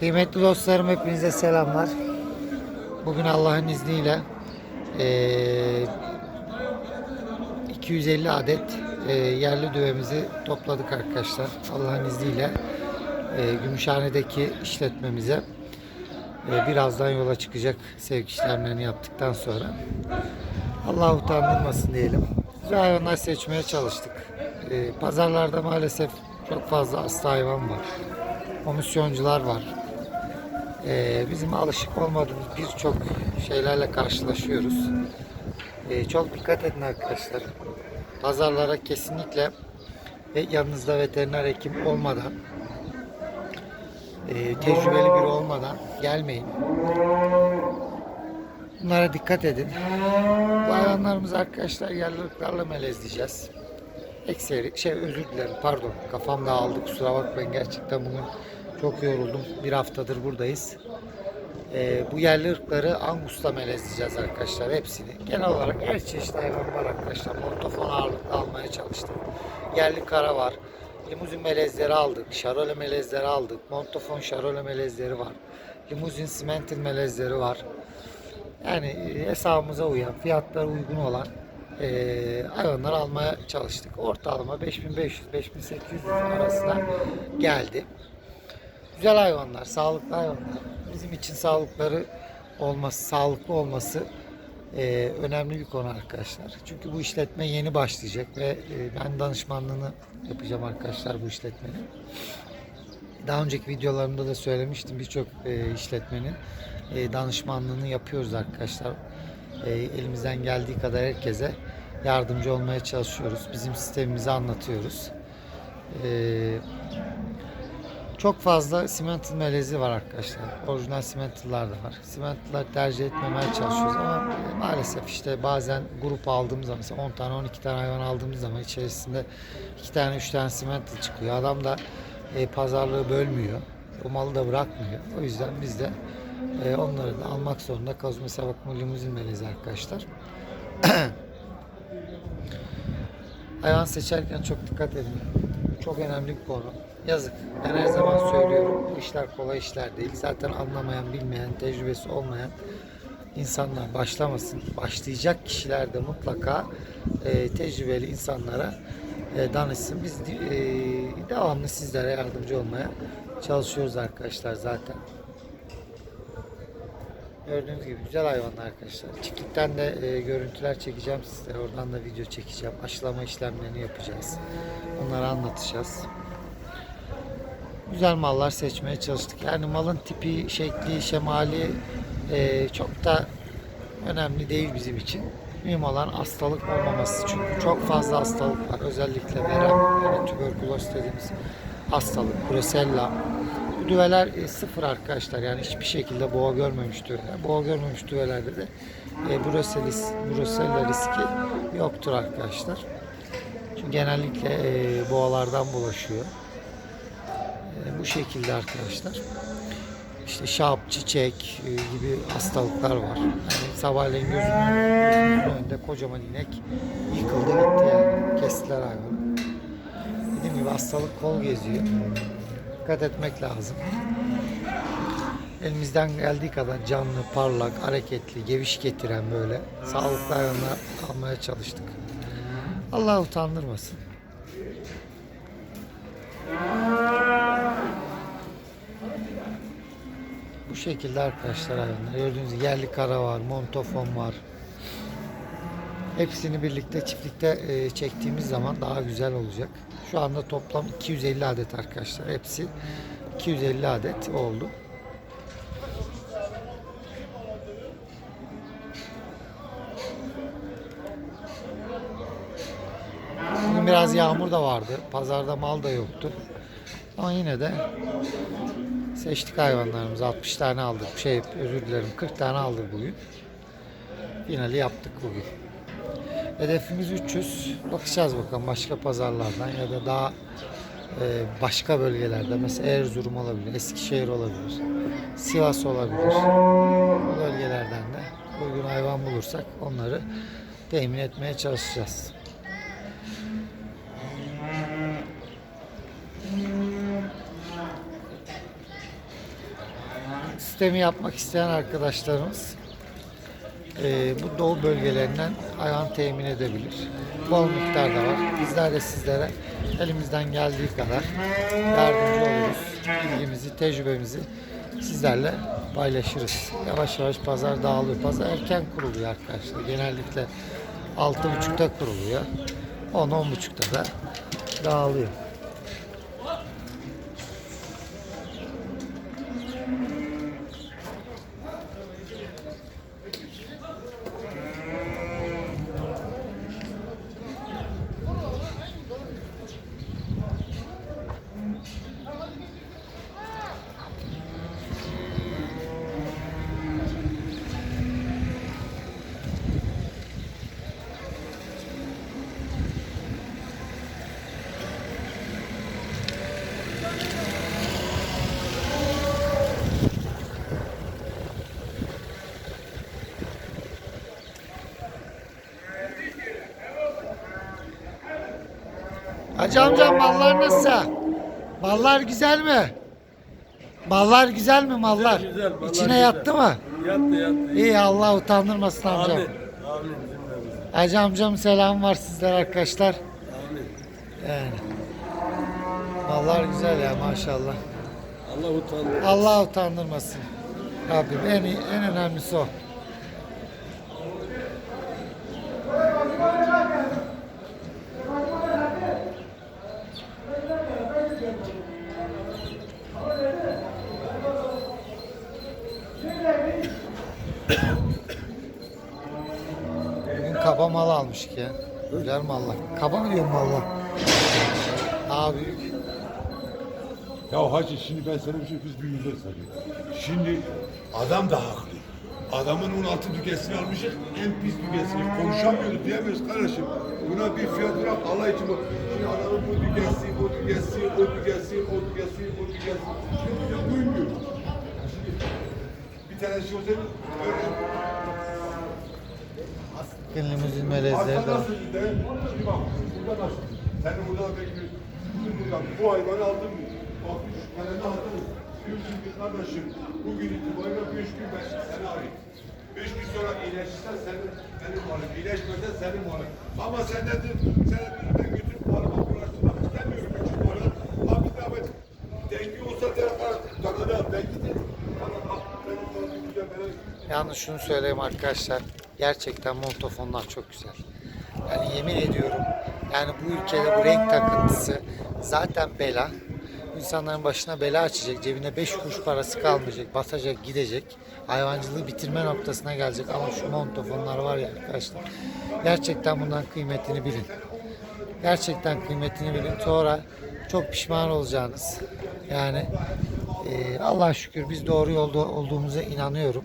Kıymetli dostlarım hepinize selamlar. Bugün Allah'ın izniyle eee, 250 adet eee, yerli düvemizi topladık arkadaşlar. Allah'ın izniyle eee, Gümüşhane'deki işletmemize eee, birazdan yola çıkacak sevk işlemlerini yaptıktan sonra. Allah utandırmasın diyelim. Hayvanlar seçmeye çalıştık. Eee, pazarlarda maalesef çok fazla hasta hayvan var. Komisyoncular var. Ee, bizim alışık olmadığımız birçok şeylerle karşılaşıyoruz. Ee, çok dikkat edin arkadaşlar. Pazarlara kesinlikle ve yanınızda veteriner hekim olmadan, e, tecrübeli biri olmadan gelmeyin. Bunlara dikkat edin. Bu hayvanlarımız arkadaşlar yerliliklerle melezleyeceğiz. Ekseri, şey özür dilerim pardon kafam dağıldı kusura bakmayın gerçekten bugün çok yoruldum. Bir haftadır buradayız. Ee, bu yerli ırkları Angus'ta melezleyeceğiz arkadaşlar hepsini. Genel olarak her çeşit hayvan var arkadaşlar. Montofon ağırlıklı almaya çalıştım. Yerli kara var. Limuzin melezleri aldık. Şarole melezleri aldık. Montofon şarole melezleri var. Limuzin simentil melezleri var. Yani e, hesabımıza uyan, fiyatları uygun olan e, hayvanları almaya çalıştık. Ortalama 5500-5800 arasına geldi. Güzel hayvanlar, sağlıklı hayvanlar. Bizim için sağlıkları olması, sağlıklı olması e, önemli bir konu arkadaşlar. Çünkü bu işletme yeni başlayacak ve e, ben danışmanlığını yapacağım arkadaşlar bu işletmenin. Daha önceki videolarımda da söylemiştim birçok e, işletmenin e, danışmanlığını yapıyoruz arkadaşlar. E, elimizden geldiği kadar herkese yardımcı olmaya çalışıyoruz. Bizim sistemimizi anlatıyoruz. E, çok fazla simental melezi var arkadaşlar. Orijinal simentallar da var. Simentallar tercih etmemeye çalışıyoruz ama e, maalesef işte bazen grup aldığımız zaman mesela 10 tane 12 tane hayvan aldığımız zaman içerisinde 2 tane 3 tane simental çıkıyor. Adam da e, pazarlığı bölmüyor. O malı da bırakmıyor. O yüzden biz de e, onları da almak zorunda kalıyoruz. Mesela bakın limuzin melezi arkadaşlar. Hayvan seçerken çok dikkat edin. Çok önemli bir konu. Yazık. Ben her zaman söylüyorum. Bu işler kolay işler değil. Zaten anlamayan, bilmeyen, tecrübesi olmayan insanlar başlamasın. Başlayacak kişiler de mutlaka e, tecrübeli insanlara e, danışsın. Biz e, devamlı sizlere yardımcı olmaya çalışıyoruz arkadaşlar zaten. Gördüğünüz gibi güzel hayvanlar arkadaşlar. Çiftlikten de e, görüntüler çekeceğim sizlere. Oradan da video çekeceğim. Aşılama işlemlerini yapacağız. Onları anlatacağız. Güzel mallar seçmeye çalıştık. Yani malın tipi, şekli, şemali e, çok da önemli değil bizim için. Mühim olan hastalık olmaması. Çünkü çok fazla hastalık var. Özellikle verem, yani tüberküloz dediğimiz hastalık, brusella, bu düveler e, sıfır arkadaşlar. Yani hiçbir şekilde boğa görmemiş düveler. Boğa görmemiş düvelerde de e, brusellis, brusella riski yoktur arkadaşlar. Çünkü genellikle e, boğalardan bulaşıyor. Bu şekilde arkadaşlar. İşte şap, çiçek e, gibi hastalıklar var. Yani sabahleyin gözümün önünde kocaman inek yıkıldı gitti yani. Kestiler hayvanı. Dediğim gibi hastalık kol geziyor dikkat etmek lazım. Elimizden geldiği kadar canlı, parlak, hareketli, geviş getiren böyle sağlıklı hayvanlar almaya çalıştık. Allah utandırmasın. Bu şekilde arkadaşlar hayvanlar. Gördüğünüz yerli kara var, montofon var. Hepsini birlikte çiftlikte e, çektiğimiz zaman daha güzel olacak. Şu anda toplam 250 adet arkadaşlar. Hepsi 250 adet oldu. Bugün biraz yağmur da vardı. Pazarda mal da yoktu. Ama yine de seçtik hayvanlarımızı. 60 tane aldık. Şey özür dilerim 40 tane aldık bugün. Finali yaptık bugün. Hedefimiz 300. Bakacağız bakalım başka pazarlardan ya da daha e, başka bölgelerde mesela Erzurum olabilir, Eskişehir olabilir, Sivas olabilir. Bu bölgelerden de uygun hayvan bulursak onları temin etmeye çalışacağız. Sistemi yapmak isteyen arkadaşlarımız e, bu doğu bölgelerinden hayvan temin edebilir. Bol miktarda var. Bizler de sizlere elimizden geldiği kadar yardımcı oluruz. Bilgimizi, tecrübemizi sizlerle paylaşırız. Yavaş yavaş pazar dağılıyor. Pazar erken kuruluyor arkadaşlar. Genellikle 6.30'da kuruluyor. 10-10.30'da da dağılıyor. Amcam mallar nasıl? Mallar güzel mi? Mallar güzel mi mallar? Güzel, mallar İçine güzel. yattı mı? Yattı yattı. İyi Allah utandırmasın amcam. Amin. Amin. Hacı amcam selam var sizlere arkadaşlar. Amin. Yani. Mallar güzel ya maşallah. Allah utandı. Allah utandırmasın. Rabbim en en önemlisi o. kaba mal almıştık ya. Güzel mallar. Kaba mı diyorum mallar? Daha büyük. Ya hacı şimdi ben sana bir şey biz büyüyeceğiz hacı. Şimdi adam da haklı. Adamın 16 dügesini almışız, en pis dügesini. Konuşamıyoruz diyemiyoruz kardeşim. Buna bir fiyat bırak Allah için bak. Şimdi adamın bu dügesi, bu dügesi, o dügesi, o dügesi, o dügesi. Şimdi duymuyoruz. Şimdi bir tane şey olsaydı öyle Limuzin melezleri de var. De, burada buradan bu hayvanı aldın mı? Bak üç tane de aldın. Diyorsun ki kardeşim, bugün itibariyle beş gün ben seni arayayım. Beş gün sonra iyileşirsen senin, benim malım, iyileşmezsen senin malım. Ama sen de sen de ben götürüp paramı uğraştırmak istemiyorum üçün para. Abi de ben, dengi olsa telefon, sana da ben gideyim. Bana bak, ben onları güzel, ben Yalnız şunu söyleyeyim arkadaşlar. Gerçekten montofonlar çok güzel. Yani yemin ediyorum. Yani bu ülkede bu renk takıntısı zaten bela. İnsanların başına bela açacak. Cebine 5 kuruş parası kalmayacak. Batacak, gidecek. Hayvancılığı bitirme noktasına gelecek. Ama şu montofonlar var ya arkadaşlar. Gerçekten bundan kıymetini bilin. Gerçekten kıymetini bilin. Sonra çok pişman olacağınız. Yani e, Allah şükür biz doğru yolda olduğumuza inanıyorum.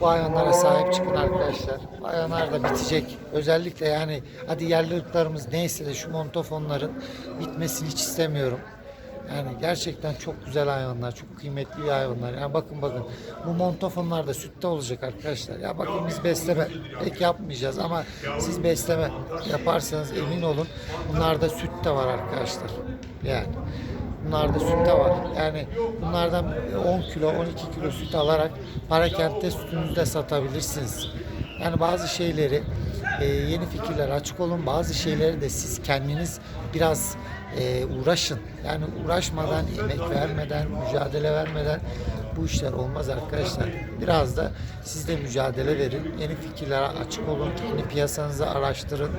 Bu hayvanlara sahip çıkın arkadaşlar. Hayvanlar da bitecek. Özellikle yani hadi yerli ırklarımız neyse de şu montofonların bitmesini hiç istemiyorum. Yani gerçekten çok güzel hayvanlar, çok kıymetli bir hayvanlar. Yani bakın bakın bu montofonlar da sütte olacak arkadaşlar. Ya bakın biz besleme pek yapmayacağız ama siz besleme yaparsanız emin olun bunlarda süt de var arkadaşlar. Yani Bunlarda süt de var. Yani bunlardan 10 kilo, 12 kilo süt alarak Parakent'te sütünüzü satabilirsiniz. Yani bazı şeyleri e, yeni fikirler açık olun. Bazı şeyleri de siz kendiniz biraz e, uğraşın. Yani uğraşmadan, emek vermeden, mücadele vermeden bu işler olmaz arkadaşlar. Biraz da siz de mücadele verin. Yeni fikirlere açık olun. Kendi piyasanızı araştırın.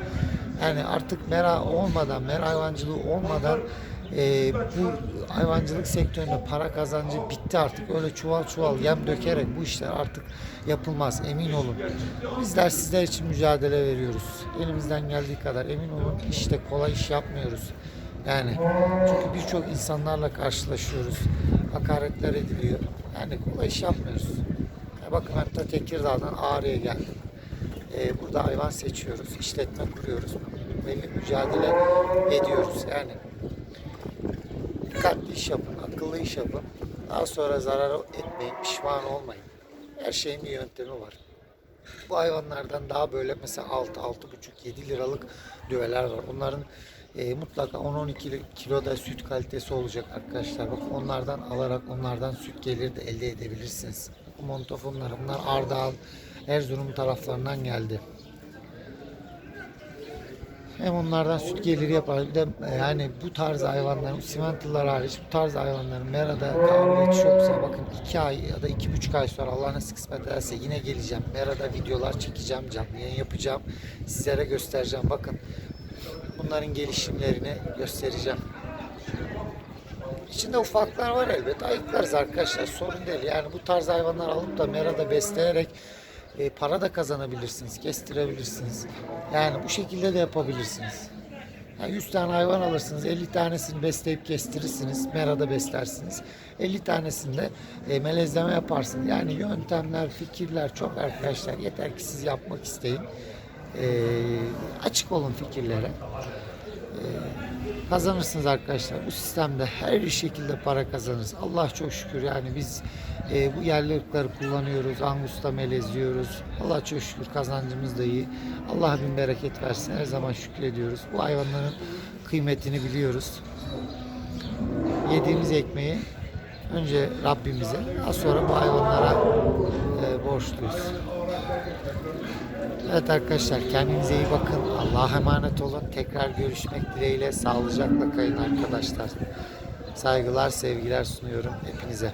Yani artık mera olmadan, mera olmadan e, bu hayvancılık sektöründe para kazancı bitti artık. Öyle çuval çuval yem dökerek bu işler artık yapılmaz. Emin olun. Bizler sizler için mücadele veriyoruz. Elimizden geldiği kadar emin olun. İşte kolay iş yapmıyoruz. Yani çünkü birçok insanlarla karşılaşıyoruz. Hakaretler ediliyor. Yani kolay iş yapmıyoruz. Ya bakın hatta Tekirdağ'dan Ağrı'ya geldim. Ee, burada hayvan seçiyoruz, işletme kuruyoruz. Belli mücadele ediyoruz. Yani dikkatli iş yapın, akıllı iş yapın. Daha sonra zarar etmeyin, pişman olmayın. Her şeyin bir yöntemi var. Bu hayvanlardan daha böyle mesela 6, 6,5, 7 liralık düveler var. Onların e, mutlaka 10-12 kilo da süt kalitesi olacak arkadaşlar. Bak onlardan alarak onlardan süt gelir de elde edebilirsiniz. Montofonlar bunlar Ardahan, Erzurum taraflarından geldi. Hem onlardan süt geliri yapar. Bir de yani bu tarz hayvanların, simentallar hariç bu tarz hayvanların merada kabiliyeti yoksa bakın 2 ay ya da iki buçuk ay sonra Allah nasip kısmet ederse yine geleceğim. Merada videolar çekeceğim, canlı yayın yapacağım. Sizlere göstereceğim. Bakın bunların gelişimlerini göstereceğim. İçinde ufaklar var elbet. Ayıklarız arkadaşlar. Sorun değil. Yani bu tarz hayvanlar alıp da merada besleyerek e, para da kazanabilirsiniz. Kestirebilirsiniz. Yani bu şekilde de yapabilirsiniz. Yani 100 tane hayvan alırsınız. 50 tanesini besleyip kestirirsiniz. Merada beslersiniz. 50 tanesinde e, melezleme yaparsınız. Yani yöntemler, fikirler çok arkadaşlar. Yeter ki siz yapmak isteyin. E, açık olun fikirlere kazanırsınız arkadaşlar. Bu sistemde her şekilde para kazanırız. Allah çok şükür yani biz e, bu yerli ırkları kullanıyoruz. Angusta melezliyoruz. Allah çok şükür kazancımız da iyi. Allah bin bereket versin. Her zaman şükrediyoruz. Bu hayvanların kıymetini biliyoruz. Yediğimiz ekmeği önce Rabbimize, daha sonra bu hayvanlara e, borçluyuz. Evet arkadaşlar kendinize iyi bakın. Allah'a emanet olun. Tekrar görüşmek dileğiyle sağlıcakla kayın arkadaşlar. Saygılar, sevgiler sunuyorum hepinize.